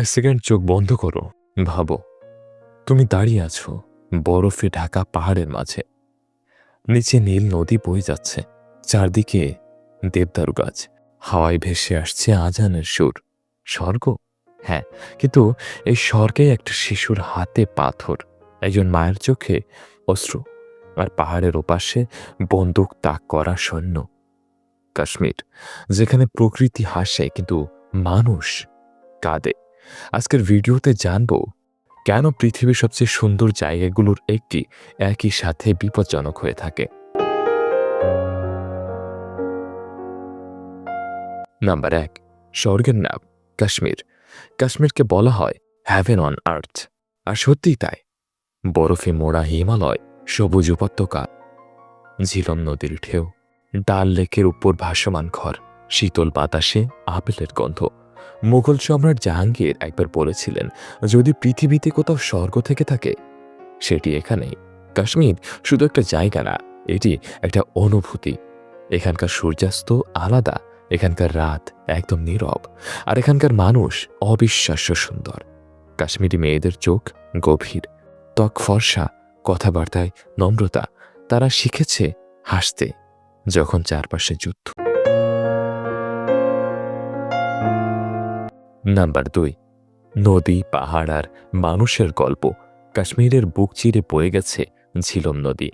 এক সেকেন্ড চোখ বন্ধ করো, ভাবো। তুমি দাঁড়িয়ে আছো বরফে ঢাকা পাহাড়ের মাঝে। নিচে নীল নদী বয়ে যাচ্ছে, চারদিকে দেবদারু গাছ। হাওয়ায় ভেসে আসছে আজানের সুর। স্বর্গ? হ্যাঁ কিন্তু এই স্বর্গে একটা শিশুর হাতে পাথর, একজন মায়ের চোখে অস্ত্র আর পাহাড়ের ওপাশে বন্দুক তাক করা সৈন্য। কাশ্মীর, যেখানে প্রকৃতি হাসে, কিন্তু মানুষ কাঁদে। আজকের ভিডিওতে জানব কেন পৃথিবীর সবচেয়ে সুন্দর জায়গাগুলোর একটি একই সাথে বিপজ্জনক হয়ে থাকে। নাম্বার এক, স্বর্গের নাম কাশ্মীর। কাশ্মীরকে বলা হয় হ্যাভেন অন আর্থ আর সত্যিই তাই। বরফে মোড়া হিমালয়, সবুজ উপত্যকা, ঝিলম নদীর ঢেউ, ডাল লেকের উপর ভাসমান ঘর, শীতল বাতাসে আপেলের গন্ধ। মুঘল সম্রাট জাহাঙ্গীর একবার বলেছিলেন, যদি পৃথিবীতে কোথাও স্বর্গ থেকে থাকে, সেটি এখানেই। কাশ্মীর শুধু একটা জায়গা না, এটি একটা অনুভূতি। এখানকার সূর্যাস্ত আলাদা, এখানকার রাত একদম নীরব, আর এখানকার মানুষ অবিশ্বাস্য সুন্দর। কাশ্মীরি মেয়েদের চোখ গভীর, ত্বক ফর্সা, কথাবার্তায় নম্রতা। তারা শিখেছে হাসতে, যখন চারপাশে যুদ্ধ। নাম্বার দুই, নদী, পাহাড় আর মানুষের গল্প। কাশ্মীরের বুক চিরে বয়ে গেছে ঝিলম নদী।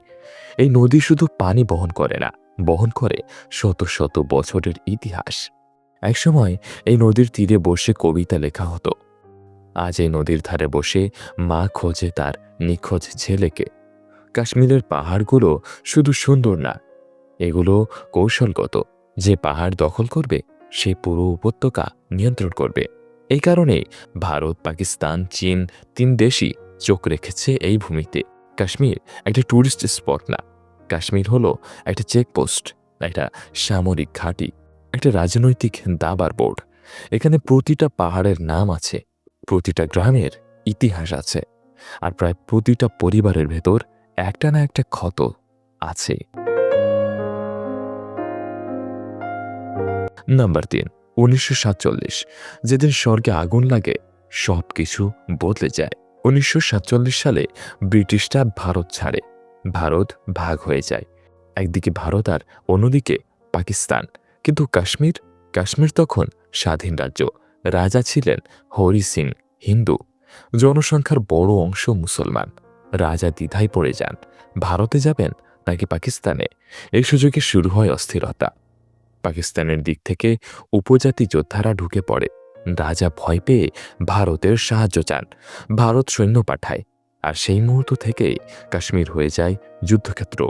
এই নদী শুধু পানি বহন করে না, বহন করে শত শত বছরের ইতিহাস। একসময় এই নদীর তীরে বসে কবিতা লেখা হতো। আজ এই নদীর ধারে বসে মা খোঁজে তার নিখোঁজ ছেলেকে। কাশ্মীরের পাহাড়গুলো শুধু সুন্দর না, এগুলো কৌশলগত। যে পাহাড় দখল করবে, সে পুরো উপত্যকা নিয়ন্ত্রণ করবে। এই কারণে ভারত, পাকিস্তান, চীন তিন দেশই চোখ রেখেছে এই ভূমিতে। কাশ্মীর একটা ট্যুরিস্ট স্পট না। কাশ্মীর হলো একটা চেকপোস্ট একটা সামরিক ঘাঁটি, একটা রাজনৈতিক দাবার বোর্ড। এখানে প্রতিটা পাহাড়ের নাম আছে, প্রতিটা গ্রামের ইতিহাস আছে, আর প্রায় প্রতিটা পরিবারের ভেতর একটা না একটা ক্ষত আছে। নাম্বার তিন উনিশশো সাতচল্লিশ, যেদিন স্বর্গে আগুন লাগে সব কিছু বদলে যায়। উনিশশো সাতচল্লিশ সালে ব্রিটিশরা ভারত ছাড়ে। ভারত ভাগ হয়ে যায়। একদিকে ভারত আর অন্যদিকে পাকিস্তান। কিন্তু কাশ্মীর? কাশ্মীর তখন স্বাধীন রাজ্য। রাজা ছিলেন হরি সিং হিন্দু। জনসংখ্যার বড় অংশ মুসলমান। রাজা দ্বিধায় পড়ে যান। ভারতে যাবেন নাকি পাকিস্তানে? এই সুযোগে শুরু হয় অস্থিরতা। পাকিস্তানের দিক থেকে উপজাতি যোদ্ধারা ঢুকে পড়ে। রাজা ভয় পেয়ে ভারতের সাহায্য চান, ভারত সৈন্য পাঠায় আর সেই মুহূর্ত থেকেই কাশ্মীর হয়ে যায় যুদ্ধক্ষেত্র।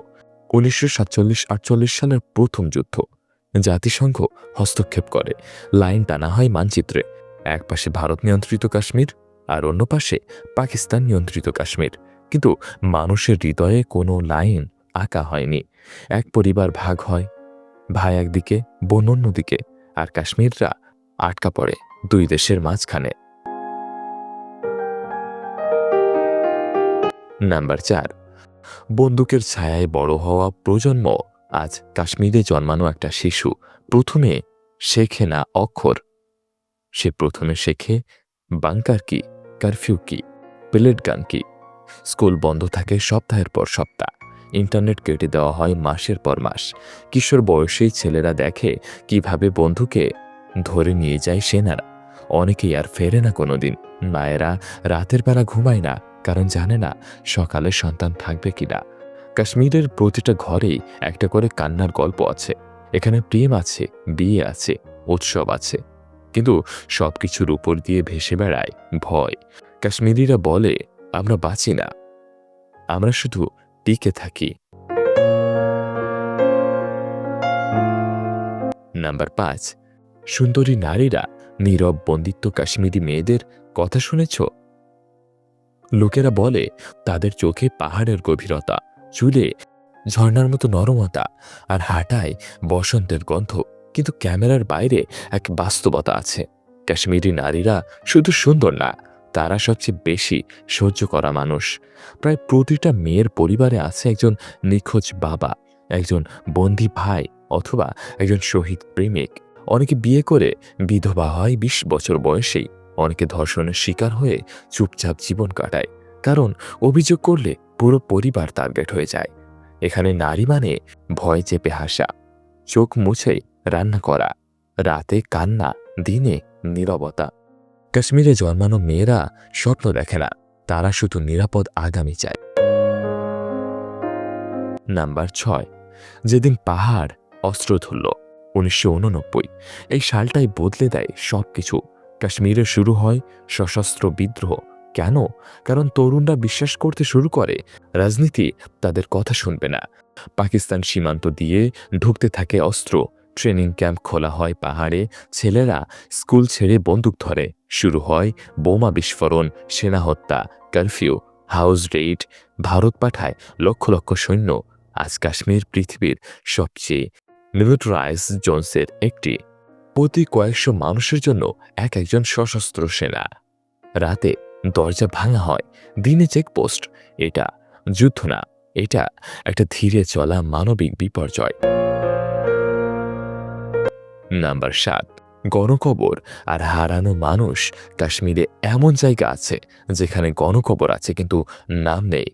উনিশশো সাতচল্লিশ আটচল্লিশ সালের প্রথম যুদ্ধ, জাতিসংঘ হস্তক্ষেপ করে, লাইন টানা হয় মানচিত্রে। এক পাশে ভারত নিয়ন্ত্রিত কাশ্মীর আর অন্য পাশে পাকিস্তান নিয়ন্ত্রিত কাশ্মীর। কিন্তু মানুষের হৃদয়ে কোনো লাইন আঁকা হয়নি। এক পরিবার ভাগ হয় ভাই একদিকে, বোন অন্যদিকে, আর কাশ্মীররা আটকা পড়ে দুই দেশের মাঝখানে। নাম্বার চার। বন্দুকের ছায়ায় বড় হওয়া প্রজন্ম আজ কাশ্মীরে জন্মানো একটা শিশু। প্রথমে শেখে না অক্ষর। সে প্রথমে শেখে বাংকার কি, কারফিউ কি, পেলেট গান কি। স্কুল বন্ধ থাকে সপ্তাহের পর সপ্তাহ। ইন্টারনেট কেটে দেওয়া হয় মাসের পর মাস। কিশোর বয়সেই ছেলেরা দেখে কীভাবে বন্ধুকে ধরে নিয়ে যায় সেনারা। অনেকেই আর ফেরে না কোনোদিন। মায়েরা রাতের বেলা ঘুমায় না, কারণ জানে না সকালে সন্তান থাকবে কিনা। কাশ্মীরের প্রতিটা ঘরেই একটা করে কান্নার গল্প আছে। এখানে প্রেম আছে, বিয়ে আছে, উৎসব আছে। কিন্তু সবকিছুর উপর দিয়ে ভেসে বেড়ায় ভয়। কাশ্মীরিরা বলে, আমরা বাঁচি না। আমরা শুধু টিকে থাকি। নাম্বার পাঁচ, সুন্দরী নারীরা নীরব বন্দিত্ব কাশ্মীরি মেয়েদের কথা শুনেছ? লোকেরা বলে, তাদের চোখে পাহাড়ের গভীরতা, চুলে ঝর্ণার মতো নরমতা আর হাঁটায় বসন্তের গন্ধ। কিন্তু ক্যামেরার বাইরে এক বাস্তবতা আছে। কাশ্মীরি নারীরা শুধু সুন্দর না তারা সবচেয়ে বেশি সহ্য করা মানুষ। প্রায় প্রতিটা মেয়ের পরিবারে আছে একজন নিখোঁজ বাবা, একজন বন্দি ভাই অথবা একজন শহীদ প্রেমিক। অনেকে বিয়ে করে বিধবা হয় বিশ বছর বয়সেই, অনেকে ধর্ষণের শিকার হয়ে চুপচাপ জীবন কাটায়। কারণ অভিযোগ করলে পুরো পরিবার টার্গেট হয়ে যায়। এখানে নারী মানে ভয় চেপে হাসা, চোখ মুছে রান্না করা, রাতে কান্না, দিনে নীরবতা। কাশ্মীরে জন্মানো মেয়েরা স্বপ্ন দেখে না, তারা শুধু নিরাপদ আগামী চায়। নাম্বার ছয়, যেদিন পাহাড় অস্ত্র ধরল উনিশশো উননব্বই, এই সালটাই বদলে দেয় সব কিছু কাশ্মীরে শুরু হয় সশস্ত্র বিদ্রোহ। কেন? কারণ তরুণরা বিশ্বাস করতে শুরু করে, রাজনীতি তাদের কথা শুনবে না। পাকিস্তান সীমান্ত দিয়ে ঢুকতে থাকে অস্ত্র। ট্রেনিং ক্যাম্প খোলা হয় পাহাড়ে। ছেলেরা স্কুল ছেড়ে বন্দুক ধরে। শুরু হয় বোমা বিস্ফোরণ, সেনা হত্যা, কারফিউ, হাউস রেইড। ভারত পাঠায় লক্ষ লক্ষ সৈন্য। আজ কাশ্মীর পৃথিবীর সবচেয়ে মিলিটারাইজ জোনসের একটি। প্রতি কয়েকশো মানুষের জন্য এক একজন সশস্ত্র সেনা। রাতে দরজা ভাঙা হয়, দিনে চেকপোস্ট। এটা যুদ্ধ না, এটা একটা ধীরে চলা মানবিক বিপর্যয়। নাম্বার সাত, গণকবর আর হারানো মানুষ কাশ্মীরে এমন জায়গা আছে যেখানে গণকবর আছে কিন্তু নাম নেই।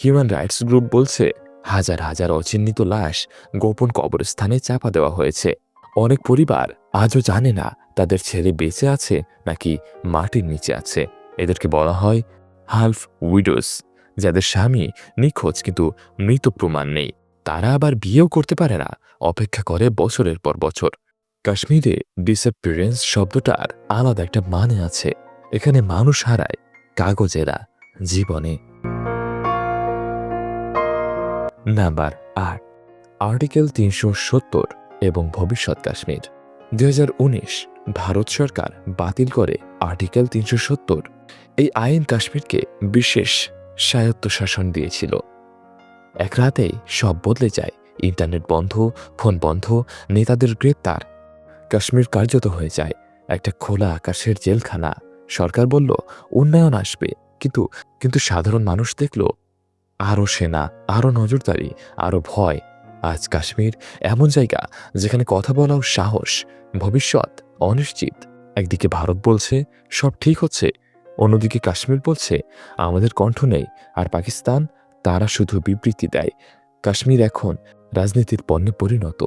হিউম্যান রাইটস গ্রুপ বলছে, হাজার হাজার অচিহ্নিত লাশ গোপন কবরস্থানে চাপা দেওয়া হয়েছে। অনেক পরিবার আজও জানে না তাদের ছেলে বেঁচে আছে নাকি মাটির নিচে আছে। এদেরকে বলা হয় হালফ উইডোস, যাদের স্বামী নিখোঁজ কিন্তু মৃত প্রমাণ নেই। তারা আবার বিয়েও করতে পারে না, অপেক্ষা করে বছরের পর বছর। কাশ্মীরে ডিসঅ্যাপিয়ারেন্স শব্দটার আলাদা একটা মানে আছে। এখানে মানুষ হারায় কাগজেরা জীবনে। নাম্বার আট। আর্টিকেল তিনশো সত্তর এবং ভবিষ্যৎ কাশ্মীর। দুই হাজার উনিশ ভারত সরকার বাতিল করে আর্টিকেল তিনশো সত্তর। এই আইন কাশ্মীরকে বিশেষ স্বায়ত্তশাসন দিয়েছিল। এক রাতেই সব বদলে যায়। ইন্টারনেট বন্ধ, ফোন বন্ধ, নেতাদের গ্রেপ্তার কাশ্মীর কার্যত হয়ে যায়। একটা খোলা আকাশের জেলখানা। সরকার বলল, উন্নয়ন আসবে। কিন্তু কিন্তু সাধারণ মানুষ দেখল আরও সেনা আরও নজরদারি আরও ভয়। আজ কাশ্মীর এমন জায়গা যেখানে কথা বলাও সাহস, ভবিষ্যৎ অনিশ্চিত। একদিকে ভারত বলছে, সব ঠিক হচ্ছে। অন্যদিকে কাশ্মীর বলছে, আমাদের কণ্ঠ নেই, আর পাকিস্তান তারা শুধু বিবৃতি দেয়। কাশ্মীর এখন রাজনীতির পণ্যে পরিণত।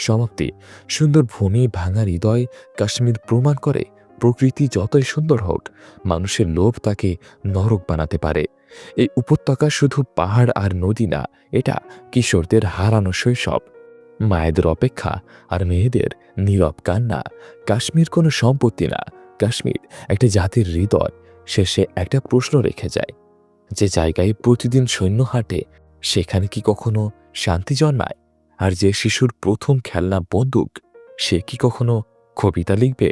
সমাপ্তি। সুন্দর ভূমি, ভাঙা হৃদয়, কাশ্মীর প্রমাণ করে প্রকৃতি যতই সুন্দর হোক, মানুষের লোভ তাকে নরক বানাতে পারে। এই উপত্যকা শুধু পাহাড় আর নদী না, এটা কিশোরদের হারানো শৈশব। মায়েদের অপেক্ষা আর মেয়েদের নীরব কান্না। কাশ্মীর কোনো সম্পত্তি না, কাশ্মীর একটা জাতির হৃদয়, শেষে একটা প্রশ্ন রেখে যায়। যে জায়গায় প্রতিদিন সৈন্য হাঁটে, সেখানে কি কখনো শান্তি জন্মায়? আর যে শিশুর প্রথম খেলনা বন্দুক, সে কি কখনো কবিতা লিখবে?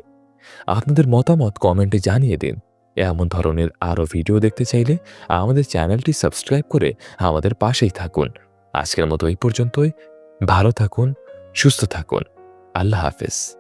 আপনাদের মতামত কমেন্টে জানিয়ে দিন। এমন ধরনের আরও ভিডিও দেখতে চাইলে আমাদের চ্যানেলটি সাবস্ক্রাইব করে আমাদের পাশেই থাকুন। আজকের মতো এই পর্যন্তই। ভালো থাকুন, সুস্থ থাকুন। আল্লাহ হাফেজ।